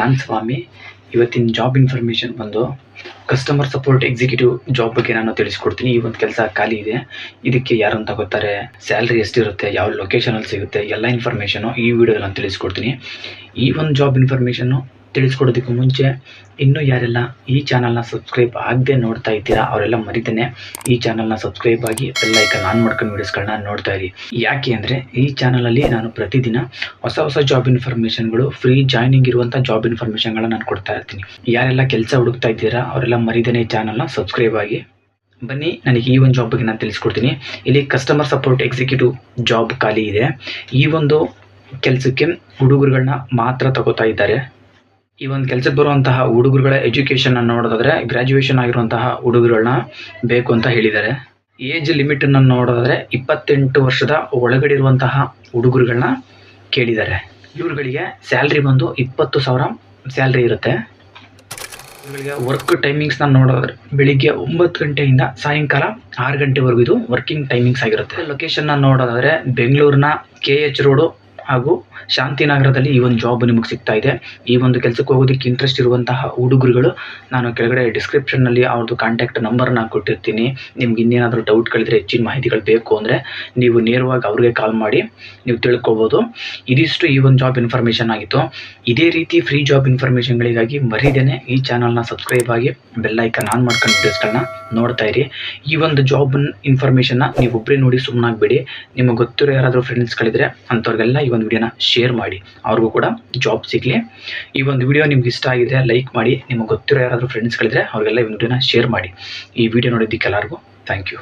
ನಾನು ಸ್ವಾಮಿ, ಇವತ್ತಿನ ಜಾಬ್ ಇನ್ಫಾರ್ಮೇಷನ್ ಬಂದು ಕಸ್ಟಮರ್ ಸಪೋರ್ಟ್ ಎಕ್ಸಿಕ್ಯೂಟಿವ್ ಜಾಬ್ ಬಗ್ಗೆ ನಾನು ತಿಳಿಸ್ಕೊಡ್ತೀನಿ. ಈ ಒಂದು ಕೆಲಸ ಖಾಲಿ ಇದೆ. ಇದಕ್ಕೆ ಯಾರು ಅಂತ ಗೊತ್ತಾರೆ ಸ್ಯಾಲ್ರಿ ಎಷ್ಟಿರುತ್ತೆ, ಯಾವ ಲೊಕೇಶನಲ್ಲಿ ಸಿಗುತ್ತೆ, ಎಲ್ಲ ಇನ್ಫಾರ್ಮೇಷನು ಈ ವಿಡಿಯೋದಲ್ಲಿ ನಾನು ತಿಳಿಸ್ಕೊಡ್ತೀನಿ. ಈ ಒಂದು ಜಾಬ್ ಇನ್ಫಾರ್ಮೇಷನ್ನು ತಿಳಿಸ್ಕೊಡೋದಕ್ಕೂ ಮುಂಚೆ ಇನ್ನೂ ಯಾರೆಲ್ಲ ಈ ಚಾನಲ್ನ ಸಬ್ಸ್ಕ್ರೈಬ್ ಆಗದೆ ನೋಡ್ತಾ ಇದ್ದೀರಾ, ಅವರೆಲ್ಲ ಮರಿತೇನೆ ಈ ಚಾನಲ್ನ ಸಬ್ಸ್ಕ್ರೈಬ್ ಆಗಿ ಬೆಲ್ಲೈಕನ್ ಆನ್ ಮಾಡ್ಕೊಂಡು ವಿಡಿಯೋಸ್ಗಳನ್ನ ನೋಡ್ತಾ ಇರಿ. ಯಾಕೆ ಅಂದರೆ ಈ ಚಾನಲಲ್ಲಿ ನಾನು ಪ್ರತಿದಿನ ಹೊಸ ಹೊಸ ಜಾಬ್ ಇನ್ಫಾರ್ಮೇಷನ್ಗಳು ಫ್ರೀ ಜಾಯ್ನಿಂಗ್ ಇರುವಂಥ ಜಾಬ್ ಇನ್ಫಾರ್ಮೇಷನ್ಗಳನ್ನ ನಾನು ಕೊಡ್ತಾ ಇರ್ತೀನಿ. ಯಾರೆಲ್ಲ ಕೆಲಸ ಹುಡುಕ್ತಾ ಇದ್ದೀರಾ, ಅವರೆಲ್ಲ ಮರಿದೇನೆ ಈ ಚಾನಲ್ನ ಸಬ್ಸ್ಕ್ರೈಬ್ ಆಗಿ. ಬನ್ನಿ, ನನಗೆ ಈ ಒಂದು ಜಾಬ್ ಬಗ್ಗೆ ನಾನು ತಿಳಿಸ್ಕೊಡ್ತೀನಿ. ಇಲ್ಲಿ ಕಸ್ಟಮರ್ ಸಪೋರ್ಟ್ ಎಕ್ಸಿಕ್ಯೂಟಿವ್ ಜಾಬ್ ಖಾಲಿ ಇದೆ. ಈ ಒಂದು ಕೆಲಸಕ್ಕೆ ಹುಡುಗರುಗಳನ್ನ ಮಾತ್ರ ತಗೋತಾ ಇದ್ದಾರೆ. ಈ ಒಂದು ಕೆಲಸಕ್ಕೆ ಬರುವಂತಹ ಹುಡುಗರುಗಳ ಎಜುಕೇಷನ್ ನೋಡೋದಾದ್ರೆ ಗ್ರಾಜುಯೇಷನ್ ಆಗಿರುವಂತಹ ಹುಡುಗರುಗಳನ್ನ ಬೇಕು ಅಂತ ಹೇಳಿದ್ದಾರೆ. ಏಜ್ ಲಿಮಿಟನ್ನು ನೋಡೋದಾದ್ರೆ, ಇಪ್ಪತ್ತೆಂಟು ವರ್ಷದ ಒಳಗಡೆ ಇರುವಂತಹ ಹುಡುಗರುಗಳನ್ನ ಕೇಳಿದ್ದಾರೆ. ಇವ್ರುಗಳಿಗೆ ಸ್ಯಾಲ್ರಿ ಬಂದು ಇಪ್ಪತ್ತು ಸಾವಿರ ಸ್ಯಾಲ್ರಿ ಇರುತ್ತೆ. ಇವರುಗಳಿಗೆ ವರ್ಕ್ ಟೈಮಿಂಗ್ಸ್ನ ನೋಡೋದಾದ್ರೆ, ಬೆಳಿಗ್ಗೆ ಒಂಬತ್ತು ಗಂಟೆಯಿಂದ ಸಾಯಂಕಾಲ ಆರು ಗಂಟೆವರೆಗೂ ಇದು ವರ್ಕಿಂಗ್ ಟೈಮಿಂಗ್ಸ್ ಆಗಿರುತ್ತೆ. ಲೊಕೇಶನ್ನ ನೋಡೋದಾದ್ರೆ, ಬೆಂಗಳೂರಿನ ಕೆ ಎಚ್ ರೋಡು ಹಾಗೂ ಶಾಂತಿನಗರದಲ್ಲಿ ಈ ಒಂದು ಜಾಬ್ ನಿಮಗೆ ಸಿಗ್ತಾ ಇದೆ. ಈ ಒಂದು ಕೆಲಸಕ್ಕೆ ಹೋಗೋದಕ್ಕೆ ಇಂಟ್ರೆಸ್ಟ್ ಇರುವಂತಹ ಹುಡುಗರುಗಳು, ನಾನು ಕೆಳಗಡೆ ಡಿಸ್ಕ್ರಿಪ್ಷನ್ನಲ್ಲಿ ಅವ್ರದ್ದು ಕಾಂಟ್ಯಾಕ್ಟ್ ನಂಬರ್ನ ಕೊಟ್ಟಿರ್ತೀನಿ. ನಿಮ್ಗೆ ಇನ್ನೇನಾದರೂ ಡೌಟ್ಗಳಿದ್ರೆ ಹೆಚ್ಚಿನ ಮಾಹಿತಿಗಳು ಬೇಕು ಅಂದರೆ ನೀವು ನೇರವಾಗಿ ಅವ್ರಿಗೆ ಕಾಲ್ ಮಾಡಿ ನೀವು ತಿಳ್ಕೊಬೋದು. ಇದಿಷ್ಟು ಈ ಒಂದು ಜಾಬ್ ಇನ್ಫಾರ್ಮೇಷನ್ ಆಗಿತ್ತು. ಇದೇ ರೀತಿ ಫ್ರೀ ಜಾಬ್ ಇನ್ಫಾರ್ಮೇಷನ್ಗಳಿಗಾಗಿ ಮರಿದೇನೆ ಈ ಚಾನಲ್ನ ಸಬ್ಸ್ಕ್ರೈಬ್ ಆಗಿ ಬೆಲ್ಲೈಕನ್ ಆನ್ ಮಾಡ್ಕೊಂಡು ವೀಡಿಯೋಸ್ಗಳನ್ನ ನೋಡ್ತಾ ಇರಿ. ಈ ಒಂದು ಜಾಬ್ ಇನ್ಫಾರ್ಮೇಷನ್ನ ನೀವು ಒಬ್ಬರೇ ನೋಡಿ ಸುಮ್ಮನಾಗಬೇಡಿ ನಿಮಗೆ ಗೊತ್ತಿರೋ ಯಾರಾದರೂ ಫ್ರೆಂಡ್ಸ್ಗಳಿದ್ರೆ ಅಂಥವ್ರಿಗೆಲ್ಲ ಈ ಒಂದು ವಿಡಿಯೋನ ಶೇರ್ ಮಾಡಿ. ಅವ್ರಿಗೂ ಕೂಡ ಜಾಬ್ ಸಿಗಲಿ. ಈ ಒಂದು ವಿಡಿಯೋ ನಿಮ್ಗೆ ಇಷ್ಟ ಆಗಿದೆ ಲೈಕ್ ಮಾಡಿ. ನಿಮಗೆ ಗೊತ್ತಿರೋ ಯಾರಾದರೂ ಫ್ರೆಂಡ್ಸ್ಗಳಿದ್ರೆ ಅವ್ರಿಗೆಲ್ಲ ಈ ವಿಡಿಯೋನ ಶೇರ್ ಮಾಡಿ. ಈ ವಿಡಿಯೋ ನೋಡಿದ್ದಕ್ಕೆ ಎಲ್ಲರಿಗೂ ಥ್ಯಾಂಕ್ ಯು